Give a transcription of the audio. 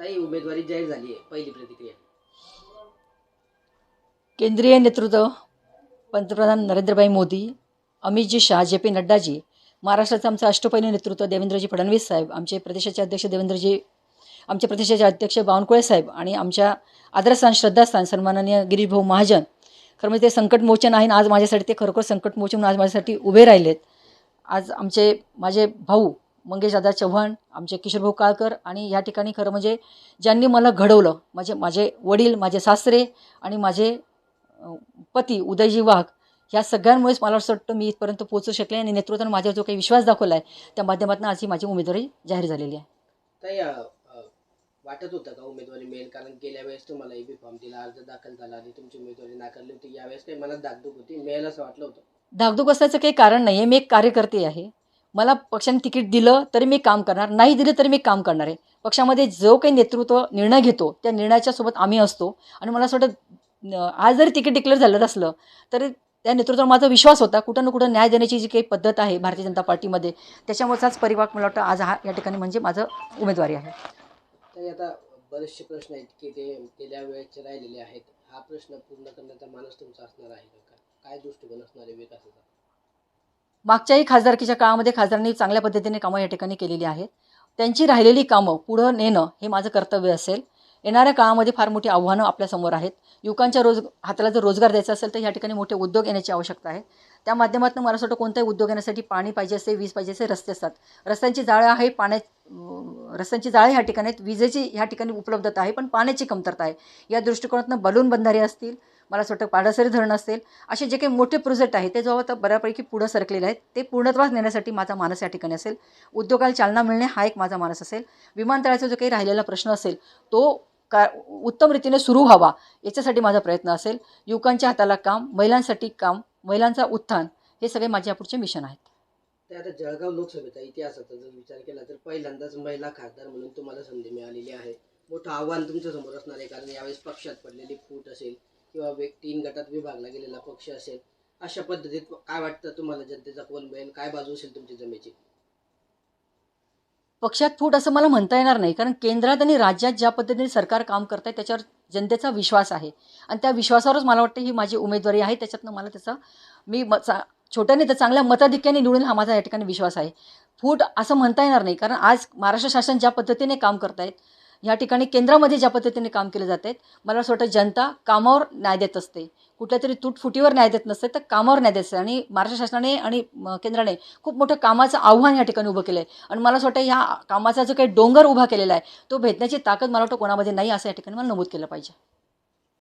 ताई उमेदवारी जाहीर झाली आहे पहिली प्रतिक्रिया. केंद्रीय नेतृत्व पंतप्रधान नरेंद्रभाई मोदी अमितजी शहा जे पी नड्डाजी महाराष्ट्राचं आमचं अष्टपैलू नेतृत्व देवेंद्रजी फडणवीस साहेब आमचे प्रदेशाचे अध्यक्ष देवेंद्रजी आमचे प्रदेशाचे अध्यक्ष बावनकुळे साहेब आणि आमच्या आदरस्थान श्रद्धास्थान सन्माननीय गिरीशभाऊ महाजन. खरं म्हणजे ते संकटमोचन आहे आणि आज माझ्यासाठी ते खरोखर संकटमोचन आज माझ्यासाठी उभे राहिलेत. आज आमचे माझे भाऊ मंगेशदादा चव्हाण आमचे किशोरभाऊ काळकर आणि या ठिकाणी खरं म्हणजे ज्यांनी मला घडवलं माझे माझे वडील माझे सासरे आणि माझे पती उदयजी वाघ ह्या सगळ्यांमुळेच मला असं वाटतं मी इथपर्यंत पोहोचू शकले आणि नेतृत्वानं माझ्यावर जो काही विश्वास दाखवला आहे त्या माध्यमातून आज ही माझी उमेदवारी जाहीर झालेली आहे. वाटत होतं का उमेदवारी मिळेल? कारण गेल्या वेळेस तुम्हाला एबी फॉर्म दिला अर्ज दाखल झाला आणि तुमची उमेदवारी नाकारली होती. यावेळेस काही मनात दागदुख होती? मिळेल असं वाटलं होतं? धाकधूक असण्याचं काही कारण नाही आहे मी एक कार्यकर्ते आहे. मला पक्षाने तिकीट दिलं तरी मी काम करणार नाही दिलं तरी मी काम करणार आहे. पक्षामध्ये जो काही नेतृत्व निर्णय घेतो त्या निर्णयाच्या सोबत आम्ही असतो. आणि मला असं वाटतं आज जरी तिकीट डिक्लेअर झालं असलं तरी त्या नेतृत्वावर माझा विश्वास होता. कुठं ना कुठं न्याय देण्याची जी काही पद्धत आहे भारतीय जनता पार्टीमध्ये त्याच्यामुळेचाच परिवार मला वाटतं आज हा या ठिकाणी म्हणजे माझं उमेदवारी आहे. तरी आता बरेचसे प्रश्न आहेत की ते गेल्या वेळेचे राहिलेले आहेत. हा प्रश्न पूर्ण करण्याचा मानस तुमचा असणार आहे का? काय दृष्टिकोन असणार आहे विकासाचा? मागच्याही खासदारकीच्या काळामध्ये खासदारांनी चांगल्या पद्धतीने कामं या ठिकाणी केलेली आहेत. त्यांची राहिलेली कामं पुढं नेणं हे माझं कर्तव्य असेल. येणाऱ्या काळामध्ये फार मोठी आव्हानं आपल्यासमोर आहेत. युवकांच्या रोज हाताला जर रोजगार द्यायचा असेल तर या ठिकाणी मोठे उद्योग येण्याची आवश्यकता आहे. त्या माध्यमातून मला असं वाटतं कोणताही उद्योग येण्यासाठी पाणी पाहिजे असते वीज पाहिजे असते रस्ते असतात. रस्त्यांची जाळं आहे पाण्या रस्त्यांची जाळे ह्या ठिकाणी आहेत. विजेची ह्या ठिकाणी उपलब्धता आहे पण पाण्याची कमतरता आहे. या दृष्टिकोनातून बलून बंधारे असतील मला असं वाटतं पाडसरी धरण असेल असे जे काही मोठे प्रोजेक्ट आहेत ते जवळ आता बऱ्यापैकी पुढं सरकलेले आहेत ते पूर्णत्वास नेण्यासाठी माझा मानस या ठिकाणी असेल. उद्योगाला चालना मिळणे हा एक माझा मानस असेल. विमानतळाचा जो काही राहिलेला प्रश्न असेल तो का उत्तम रीतीने सुरू व्हावा याच्यासाठी माझा प्रयत्न असेल. युवकांच्या हाताला काम महिलांसाठी काम महिलांचा उत्थान हे सगळे माझे यापुढचे मिशन आहेत. ते आता जळगाव लोकसभेचा इतिहासाचा जर विचार केला तर पहिल्यांदाच महिला खासदार म्हणून तुम्हाला संधी मिळालेली आहे. मोठं आव्हान तुमच्यासमोर असणार आहे कारण यावेळेस पक्षात पडलेली फूट असेल किंवा तीन गटात विभागला गेलेला पक्ष असेल अशा पद्धतीत काय वाटतं तुम्हाला जनतेचा कोण मिळेल काय बाजू असेल तुमची जमेची? पक्षात फूट असं मला म्हणता येणार नाही कारण केंद्रात आणि राज्यात ज्या पद्धतीने सरकार काम करत आहे त्याच्यावर जनतेचा विश्वास आहे. आणि त्या विश्वासावरच मला वाटतं ही माझी उमेदवारी आहे. त्याच्यातनं मला त्याचा मी म छोट्याने तर चांगल्या मताधिक्याने निवडून हा माझा या ठिकाणी विश्वास आहे. फूट असं म्हणता येणार नाही कारण आज महाराष्ट्र शासन ज्या पद्धतीने काम करत आहेत ह्या ठिकाणी केंद्रामध्ये ज्या पद्धतीने काम केले जात आहेत मला असं वाटतं जनता कामावर न्याय देत असते. कुठल्या तरी तुटफुटीवर न्याय देत नसते तर कामावर न्याय देत असते. आणि महाराष्ट्र शासनाने आणि केंद्राने खूप मोठं कामाचं आव्हान या ठिकाणी उभं केलं आहे आणि मला असं वाटतं ह्या कामाचा जो काही डोंगर उभा केलेला आहे तो भेदण्याची ताकद मला वाटतं कोणामध्ये नाही असं या ठिकाणी मला नमूद केलं पाहिजे.